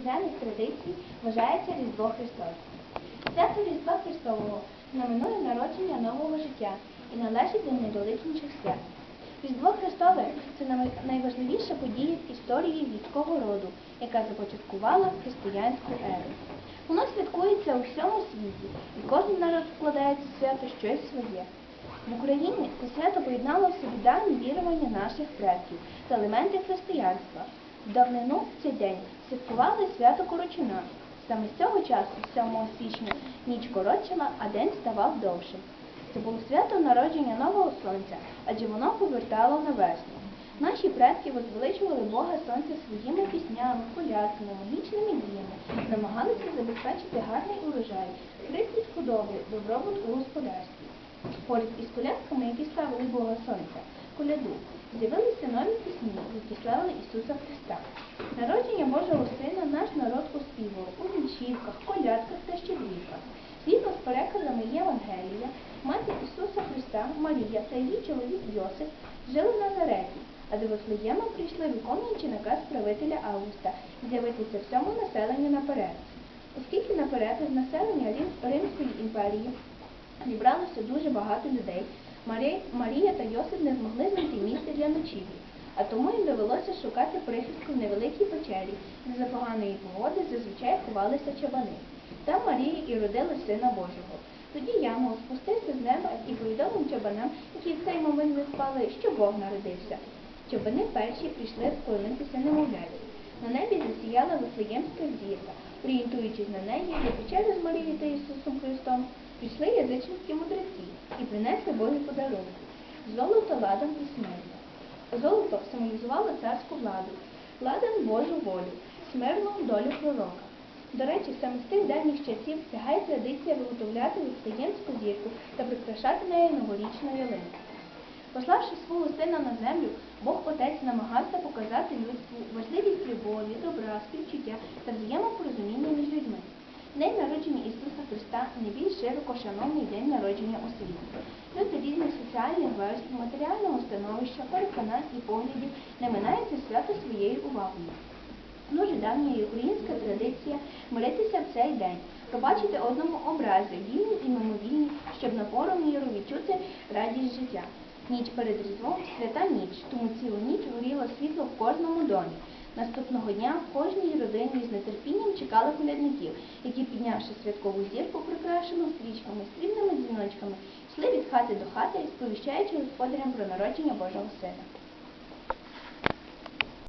різдвяних традицій вважається Різдво Христове. Свято Різдва Христового знаменує народження нового життя і належить до найвеличніших свят. Різдво Христове це найважливіша подія в історії людського роду, яка започаткувала християнську еру. Воно святкується у всьому світі, і кожен народ вкладає в свято щось своє. В Україні це свято поєднало в собі давні вірування наших предків та елементи християнства. Давнину в цей день святкували свято Корочина. Саме з цього часу, 7 січня, ніч коротшила, а день ставав довшим. Це було свято народження нового сонця, адже воно повертало на весну. Наші предки возвеличували Бога Сонця своїми піснями, колядками, магічними діями, намагалися забезпечити гарний урожай, прихід худоби, добробут у господарстві. Поряд із колядками, які ставили Бога Сонця, коляду, з'явилися нові пісні, які славили Ісуса Христа. Народження Божого Сина наш народ оспівував у вінчівках, колядках та щедрівках. Згідно з переказами Євангелія, мати Ісуса Христа, Марія та її чоловік Йосип жили в Назареті, а до Вифлеєма прийшли, виконуючи наказ правителя Августа, з'явитися всьому населенню наперед. Оскільки наперед з населення Римської імперії зібралося дуже багато людей, Марія та Йосип не змогли знайти місце для ночівлі, а тому їм довелося шукати прихистку в невеликій печері, де за поганої погоди зазвичай ховалися чабани. Там Марія і родила Сина Божого. Тоді Янголь спустився з неба і повідомив чабанам, які в цей момент не спали, що Бог народився. Чабани перші прийшли вклонитися немовляті. На небі засіяла Вифлеємська зірка. Орієнтуючись на неї, до печери з Марією та Ісусом Христом, прийшли язичницькі мудреці принесли Божі подарунки – золото, ладан і смерть. Золото символізувало царську владу, ладан Божу волю, смирну долю пророка. До речі, саме з тих давніх часів сягає традиція виготовляти Вифлеємську зірку та прикрашати нею новорічну ялинку. Пославши свого сина на землю, Бог Отець намагався показати людству важливість любові, добра, співчуття та взаємопорозуміння між людьми. День народження Ісуса Христа найбільш широко шановний день народження у світі. Люди різних соціальних верств, матеріального становища, переконань і поглядів не це свято своєю увагою. Дуже давня українська традиція миритися в цей день, пробачити одному образи, вільні і мимовільні, щоб на пору міру відчути радість життя. Ніч перед Різдвом свята ніч, тому цілу ніч горіло світло в кожному домі. Наступного дня в кожній родині з нетерпінням чекали колядників, які, піднявши святкову зірку, прикрашену стрічками, срібними дзвіночками, йшли від хати до хати, сповіщаючи господарям про народження Божого Сина.